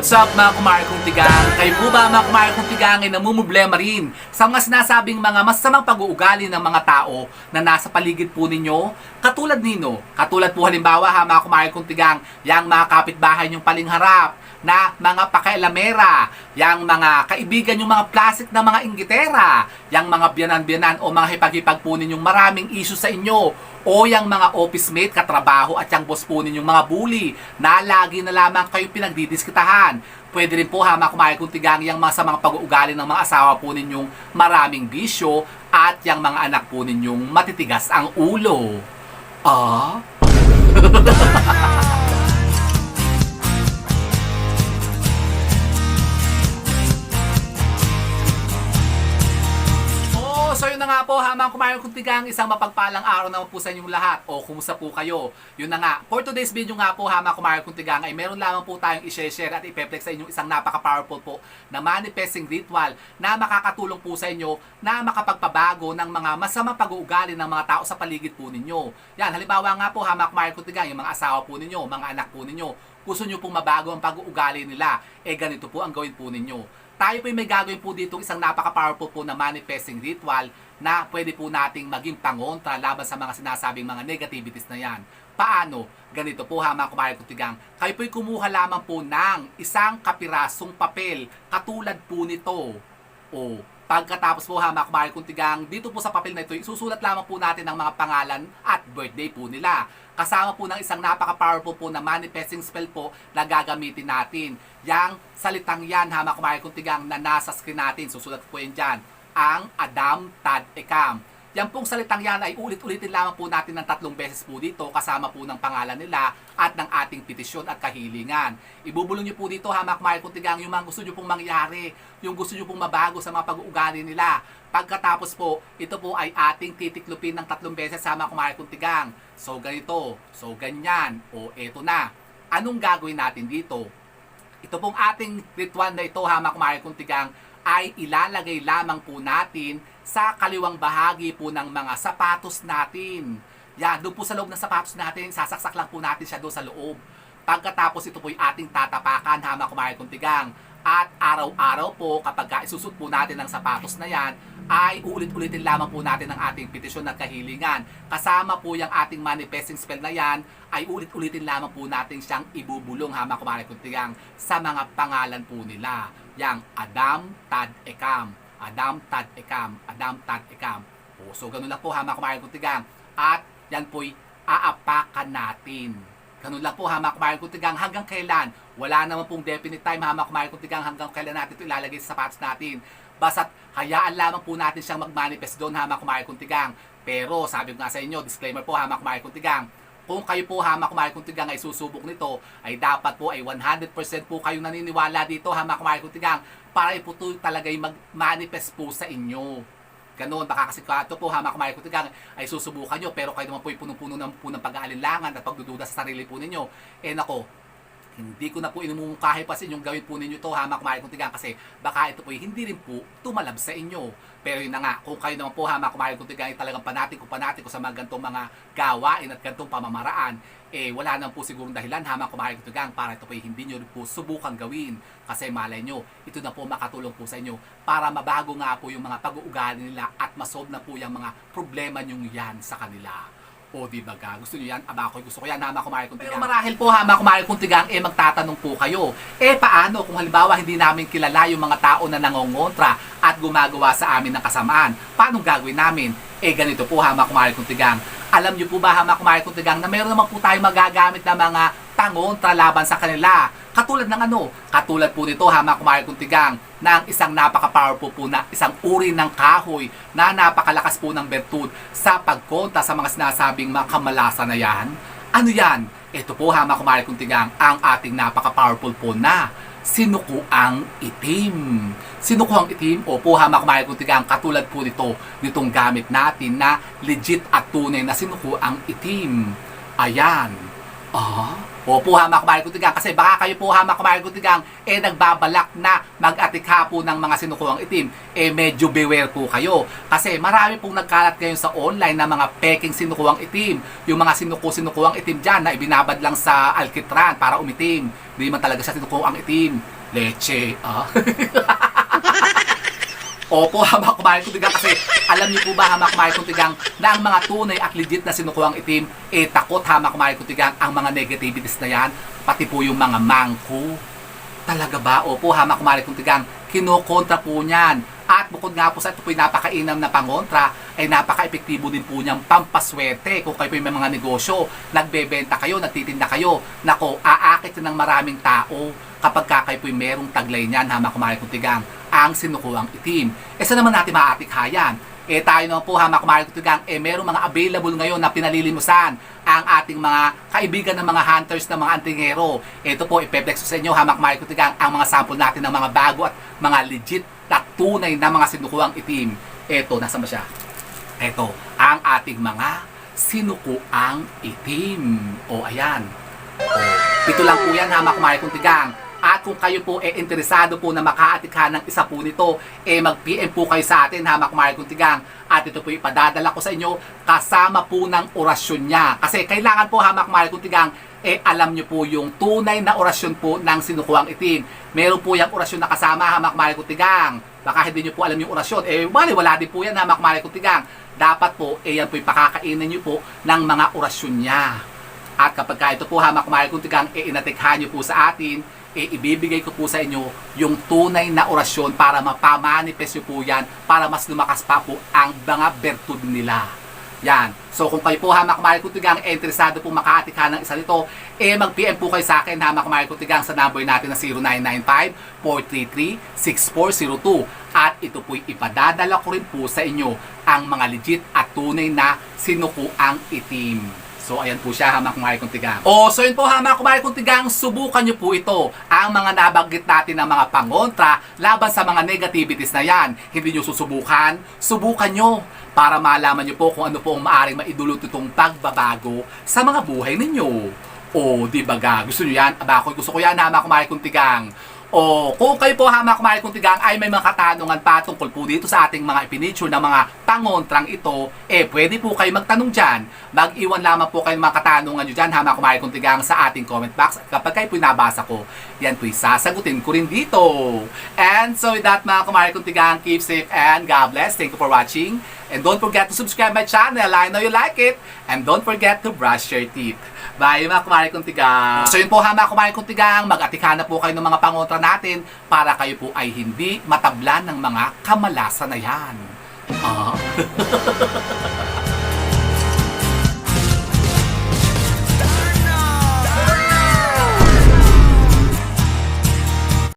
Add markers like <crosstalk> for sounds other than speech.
what's up mga kumare kong tigang? Kayo po ba mga kumare kong tigang ay namumblema rin sa mga sinasabing mga masamang pag-uugali ng mga tao na nasa paligid po ninyo? Katulad nino, katulad po halimbawa ha mga kumare kong tigang, yang mga kapitbahay nyong paling harap, na mga pakailamera, yang mga kaibigan yung mga plastic na mga inggitera, yang mga biyanan-biyanan o mga hipag-hipag po ninyong maraming issue sa inyo, o yang mga office mate, katrabaho at yung boss po ninyong mga bully na lagi na lamang kayo pinagdidiskitahan. Pwede rin po ha makumahay kung tigang yung mga sa mga pag-uugali ng mga asawa po ninyong maraming bisyo at yung mga anak po ninyong matitigas ang ulo. Ah? Oo, yun na nga po, hamang kumain kong tigang isang mapagpalang araw naman po sa inyong lahat. O, kumusta po kayo? Yun na nga, for today's video nga po, hamang kumain kong tigang ay meron lamang po tayong i-share at i-flex sa inyong isang napaka-powerful po na manifesting ritual na makakatulong po sa inyo na makapagpabago ng mga masamang pag-uugali ng mga tao sa paligid po ninyo. Yan, halimbawa nga po, hamang kumain kong tigang, yung mga asawa po ninyo, mga anak po ninyo, gusto nyo pong mabago ang pag-uugali nila, eh ganito po ang gawin po ninyo tayo po may gagawin po dito isang napaka-powerful po na manifesting ritual na pwede po nating maging pangontra laban sa mga sinasabing mga negativities na yan. Paano? Ganito po ha mga kumain tigang. Kayo po'y kumuha lamang po ng isang kapirasong papel katulad po nito. O pagkatapos po ha mga kumain tigang, dito po sa papel na ito, isusulat lamang po natin ang mga pangalan at birthday po nila kasama po ng isang napaka-powerful po na manifesting spell po na gagamitin natin. Yang salitang yan, hama kumain kong tigang na nasa screen natin, susulat po yan dyan, ang Adam Tad Ekam. Yan pong salitang yan ay ulit-ulitin lamang po natin ng tatlong beses po dito kasama po ng pangalan nila at ng ating petisyon at kahilingan. Ibubulong nyo po dito hamak mahal kong tigang yung mga gusto nyo pong mangyari, yung gusto nyo pong mabago sa mga pag-uugali nila. Pagkatapos po, ito po ay ating titiklupin ng tatlong beses sama kumahal kong tigang. So ganito, so ganyan, o eto na. Anong gagawin natin dito? Ito pong ating ritual na ito hamak kumahal kong tigang ay ilalagay lamang po natin sa kaliwang bahagi po ng mga sapatos natin. Yan, doon po sa loob ng sapatos natin, sasaksak lang po natin siya doon sa loob. Pagkatapos ito po ay ating tatapakan hama kumain kong tigang. At araw-araw po kapag ka isusot po natin ang sapatos na yan, ay ulit-ulitin lamang po natin ang ating petisyon at kahilingan. Kasama po yung ating manifesting spell na yan, ay ulit-ulitin lamang po natin siyang ibubulong hama kumain kong tigang sa mga pangalan po nila. Yang Adam Tad Ekam. Adam Tad Ekam. Adam Tad Ekam. O, so ganun lang po hama kumain kong tigang. At yan po'y aapakan natin. Ganun lang po hamak kumain kong tigang hanggang kailan. Wala naman pong definite time hamak kumain kong tigang hanggang kailan natin ito ilalagay sa sapatos natin. Basta't hayaan lamang po natin siyang mag-manifest doon hamak kumain kong tigang. Pero sabi ko nga sa inyo, disclaimer po hamak kumain kong tigang. Kung kayo po hamak kumain kong tigang ay susubok nito, ay dapat po ay 100% po kayong naniniwala dito hamak kumain kong tigang para ito talaga mag-manifest po sa inyo. Ganon, baka kasi ito po hamak kumain ko tigang ay susubukan nyo pero kayo naman po ay punong-puno ng, po ng pag-aalinlangan at pagdududa sa sarili po ninyo. Eh nako, hindi ko na po inumungkahi pa sa inyong gawin po ninyo to hamak kumain kong tigang kasi baka ito po hindi rin po tumalab sa inyo. Pero yun na nga, kung kayo naman po hamak kumain kong tigang talagang panatin ko panatin ko sa mga gantong mga gawain at gantong pamamaraan, eh wala nang po sigurong dahilan hamak kumain kong tigang para ito po hindi nyo po subukan gawin. Kasi malay nyo, ito na po makatulong po sa inyo para mabago nga po yung mga pag-uugali nila at masolve na po yung mga problema nyo yan sa kanila. O di ba ga? Gusto niyo yan? Aba ko, gusto ko yan, hama kumain kong tigang. Pero marahil po hama kumain kong tigang, eh magtatanong po kayo. Eh paano kung halimbawa hindi namin kilala yung mga tao na nangongontra at gumagawa sa amin ng kasamaan? Paano gagawin namin? Eh ganito po hama kumain kong tigang. Alam niyo po ba hama kumain kong tigang na meron naman po tayong magagamit na mga pangontra laban sa kanila. Katulad ng ano? Katulad po nito hama kumain kong tigang ng isang napaka-powerful po na isang uri ng kahoy na napakalakas po ng bertud sa pagkonta sa mga sinasabing mga kamalasan na yan. Ano yan? Ito po hama kumain kong tigang ang ating napaka-powerful po na sinukuang itim. Sinukuang itim, opo hama kumain kong tigang katulad po nito, nitong gamit natin na legit at tunay na sinukuang itim. Ayan. Ah? Opo ha mga kumarin kutigang kasi baka kayo po ha mga kumarin kutigang eh nagbabalak na mag-atikha po ng mga sinukuhang itim. Eh medyo beware po kayo. Kasi marami pong nagkalat ngayon sa online na mga peking sinukuhang itim. Yung mga sinuku-sinukuhang itim dyan na ibinabad lang sa alkitran para umitim. Hindi man talaga siya sinukuhang itim. Leche ah <laughs> Opo, <laughs> hamak kumain kuntigang kasi alam niyo po ba hamak kumain kuntigang na ang mga tunay at legit na sinukuhang itim eh takot hamak kumain kuntigang ang mga negativities na yan pati po yung mga mangko. Talaga ba? Opo, hamak kumain kuntigang kinokontra po niyan. At bukod nga po sa ito po napakainam na pangontra, ay napaka-epektibo din po niyang pampaswerte. Kung kayo po yung may mga negosyo, nagbebenta kayo, nagtitinda kayo, nako, aakit ng maraming tao kapag ka kayo po yung merong taglay niyan, hamak kumain kuntigang ang sinukuhang itim. E saan naman natin maatikhayan? Eh tayo naman po hamak kumain kuntigang, eh merong mga available ngayon na pinalilimusan ang ating mga kaibigan ng mga hunters ng mga antingero. Ito po, ipeplex ko sa inyo hamak kumain kuntigang ang mga sample natin ng mga bago at mga legit at tunay na mga sinukuhang itim. Ito, nasa ba siya? Ito, ang ating mga sinukuang itim. O, ayan. O, ito lang po yan, hamak kumain kuntigang. Kung kayo po eh interesado po na makaatikha ng isa po nito, eh mag-PM po kayo sa atin, hamak kumain kuntigang. At ito po ipadadala ko sa inyo kasama po ng orasyon niya. Kasi kailangan po hamak kumain kuntigang eh alam nyo po yung tunay na orasyon po ng sinukuhang itim. Meron po yung orasyon na kasama, hamak mali kutigang. Baka hindi nyo po alam yung orasyon. Eh, wala, wala din po yan, hamak mali kutigang. Dapat po, eh yan po yung pakakainin nyo po ng mga orasyon niya. At kapag ka ito po, hamak mali kutigang, eh inatikhan nyo po sa atin, eh ibibigay ko po sa inyo yung tunay na orasyon para mapamanifest nyo po yan para mas lumakas pa po ang mga bertud nila. Yan. So kung kayo po hamak mahal kutigang eh, interesado po makaatikha ng isa nito, eh mag-PM po kayo sa akin hamak mahal kutigang sa number natin na 0995-433-6402. At ito po'y ipadadala ko rin po sa inyo ang mga legit at tunay na sinukuang itim. So, ayan po siya, hamak kumahay kong tigang. O, so yun po, hamak kumahay kong tigang, subukan nyo po ito. Ang mga nabanggit natin ng mga pangontra laban sa mga negativities na yan. Hindi nyo susubukan, subukan nyo para malaman nyo po kung ano po ang maaaring maidulot itong pagbabago sa mga buhay ninyo. O, di ba ga? Gusto nyo yan? Aba, ako gusto ko yan, hamak kumahay kong tigang. O kung kayo po hamak kumain kung tigang ay may mga katanungan pa tungkol po dito sa ating mga ipiniture ng mga pangontrang ito, eh pwede po kayo magtanong dyan. Mag-iwan lamang po kayo ng mga katanungan nyo dyan hamak kumain kung tigang sa ating comment box. Kapag kayo po nabasa ko, yan po'y sasagutin ko rin dito. And so with that mga kumain kung tigang, keep safe and God bless. Thank you for watching. And don't forget to subscribe my channel. I know you like it. And don't forget to brush your teeth. Bye mga kumari kong tigang. So yun po ha mga kumari kong tigang, mag-atikha na po kayo ng mga pangontra natin para kayo po ay hindi matablan ng mga kamalasan na yan. Ah. <laughs>